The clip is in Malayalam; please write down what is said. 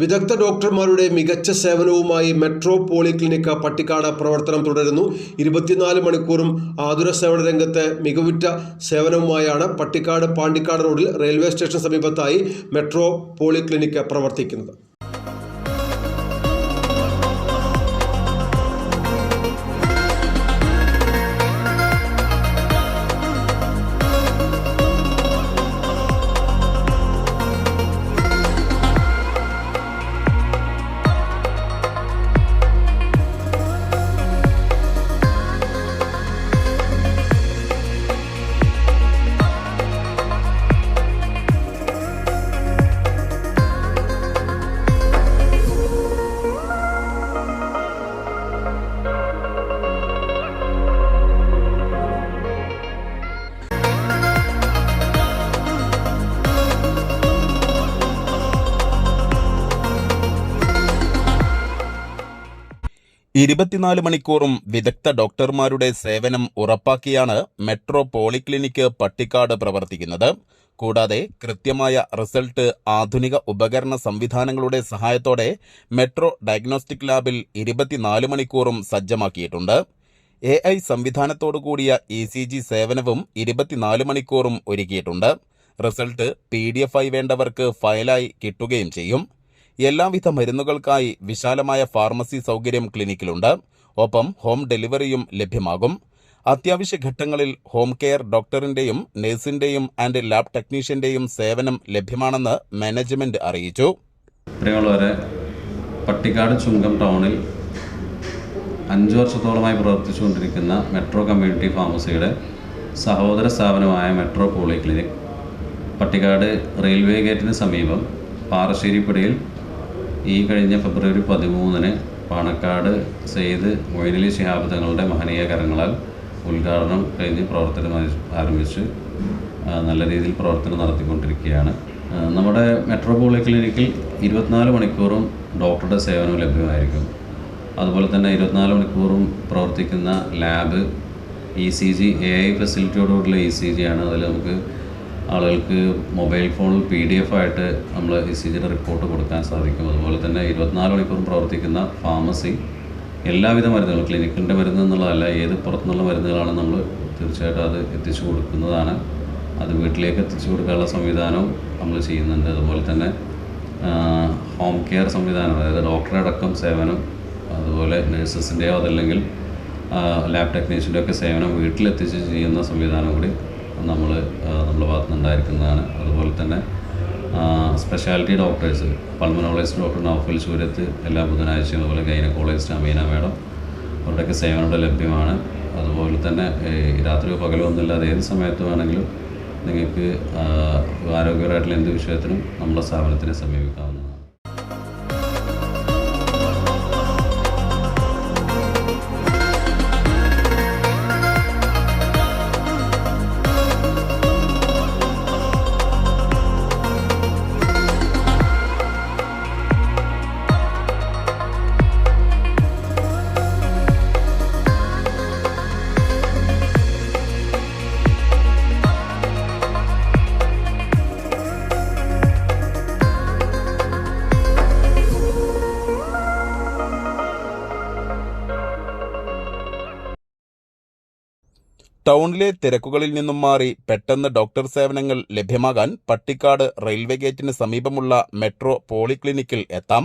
വിദഗ്ധ ഡോക്ടർമാരുടെ മികച്ച സേവനവുമായി മെട്രോ പോളിക്ലിനിക് പട്ടിക്കാട് പ്രവർത്തനം തുടരുന്നു. ഇരുപത്തിനാല് മണിക്കൂറും ആതുര സേവന രംഗത്തെ മികവുറ്റ സേവനവുമായാണ് പട്ടിക്കാട് പാണ്ടിക്കാട് റോഡിൽ റെയിൽവേ സ്റ്റേഷൻ സമീപത്തായി മെട്രോ പോളിക്ലിനിക് പ്രവർത്തിക്കുന്നത്. ഇരുപത്തിനാല് മണിക്കൂറും വിദഗ്ധ ഡോക്ടർമാരുടെ സേവനം ഉറപ്പാക്കിയാണ് മെട്രോ പോളിക്ലിനിക് പട്ടിക്കാട് പ്രവർത്തിക്കുന്നത്. കൂടാതെ കൃത്യമായ റിസൾട്ട് ആധുനിക ഉപകരണ സംവിധാനങ്ങളുടെ സഹായത്തോടെ മെട്രോ ഡയഗ്നോസ്റ്റിക് ലാബിൽ ഇരുപത്തിനാല് മണിക്കൂറും സജ്ജമാക്കിയിട്ടുണ്ട്. എ ഐ സംവിധാനത്തോടുകൂടിയ ഇ സി ജി സേവനവും ഇരുപത്തിനാല് മണിക്കൂറും ഒരുക്കിയിട്ടുണ്ട്. റിസൾട്ട് പി ഡി എഫ് ആയി വേണ്ടവർക്ക് ഫയലായി കിട്ടുകയും ചെയ്യും. എല്ലാവിധ മരുന്നുകൾക്കായി വിശാലമായ ഫാർമസി സൗകര്യം ക്ലിനിക്കിലുണ്ട്. ഒപ്പം ഹോം ഡെലിവറിയും ലഭ്യമാകും. അത്യാവശ്യ ഘട്ടങ്ങളിൽ ഹോം കെയർ ഡോക്ടറിന്റെയും നഴ്സിന്റെയും ആൻഡ് ലാബ് ടെക്നീഷ്യന്റെയും സേവനം ലഭ്യമാണെന്ന് മാനേജ്മെന്റ് അറിയിച്ചു. പട്ടിക്കാട് ചുങ്കം ടൗണിൽ അഞ്ചു വർഷത്തോളമായി പ്രവർത്തിച്ചുകൊണ്ടിരിക്കുന്ന മെട്രോ കമ്മ്യൂണിറ്റി ഫാർമസിയുടെ സഹോദര സ്ഥാപനമായ metro poly clinic Pattikkad railway ഗേറ്റിന് സമീപം പാറശ്ശേരിപ്പടിയിൽ ഈ കഴിഞ്ഞ ഫെബ്രുവരി പതിമൂന്നിന് പാണക്കാട് സെയ്ദ് മൊയ്നലി ശിഹാബ് തങ്ങളുടെ മഹനീയ കരങ്ങളാൽ ഉദ്ഘാടനം കഴിഞ്ഞ് പ്രവർത്തനം ആരംഭിച്ച് നല്ല രീതിയിൽ പ്രവർത്തനം നടത്തിക്കൊണ്ടിരിക്കുകയാണ്. നമ്മുടെ മെട്രോ പോളി ക്ലിനിക്കിൽ ഇരുപത്തിനാല് മണിക്കൂറും ഡോക്ടറുടെ സേവനം ലഭ്യമായിരിക്കും. അതുപോലെ തന്നെ ഇരുപത്തിനാല് മണിക്കൂറും പ്രവർത്തിക്കുന്ന lab E C G A I ഫെസിലിറ്റിയോടുകൂടിയുള്ള E C G ആണ്. അതിൽ നമുക്ക് ആളുകൾക്ക് മൊബൈൽ ഫോണിൽ പി ഡി എഫ് ആയിട്ട് നമ്മൾ ഇ സി ജിയുടെ റിപ്പോർട്ട് കൊടുക്കാൻ സാധിക്കും. അതുപോലെ തന്നെ ഇരുപത്തിനാല് മണിക്കൂറും പ്രവർത്തിക്കുന്ന ഫാർമസി എല്ലാവിധ മരുന്നുകളും ക്ലിനിക്കിന്റെ മരുന്ന് എന്നുള്ളതല്ല ഏത് പുറത്തുനിന്നുള്ള മരുന്നുകളാണ് നമ്മൾ തീർച്ചയായിട്ടും അത് എത്തിച്ചു കൊടുക്കുന്നതാണ്. അത് വീട്ടിലേക്ക് എത്തിച്ചു കൊടുക്കാനുള്ള സംവിധാനവും നമ്മൾ ചെയ്യുന്നുണ്ട്. അതുപോലെ തന്നെ ഹോം കെയർ സംവിധാനം അതായത് ഡോക്ടറെ അടക്കം സേവനം അതുപോലെ നഴ്സസിന്റെയോ അതല്ലെങ്കിൽ ലാബ് ടെക്നീഷ്യന്റെയൊക്കെ സേവനം വീട്ടിലെത്തിച്ച് ചെയ്യുന്ന സംവിധാനം കൂടി നമ്മൾ നമ്മുടെ ഭാഗത്ത് അതുപോലെ തന്നെ speciality doctors pulmonologist doctor Naufal Surath എല്ലാ ബുധനാഴ്ചയും അതുപോലെ ഗൈനക്കോളജിസ്റ്റ് അമീന മാഡം അവരുടെയൊക്കെ സേവനം ഇവിടെ ലഭ്യമാണ്. അതുപോലെ തന്നെ രാത്രി രാത്രിയോ പകലോ ഒന്നുമില്ലാതെ ഏത് സമയത്ത് വേണമെങ്കിലും നിങ്ങൾക്ക് ആരോഗ്യപരമായിട്ടുള്ള എന്ത് വിഷയത്തിനും നമ്മുടെ സ്ഥാപനത്തിനെ സമീപിക്കാവുന്നതാണ്. ടൗണിലെ തിരക്കുകളിൽ നിന്നും മാറി പെട്ടെന്ന് ഡോക്ടർ സേവനങ്ങൾ ലഭ്യമാകാൻ പട്ടിക്കാട് റെയിൽവേ ഗേറ്റിന് സമീപമുള്ള മെട്രോ പോളിക്ലിനിക്കിൽ എത്താം.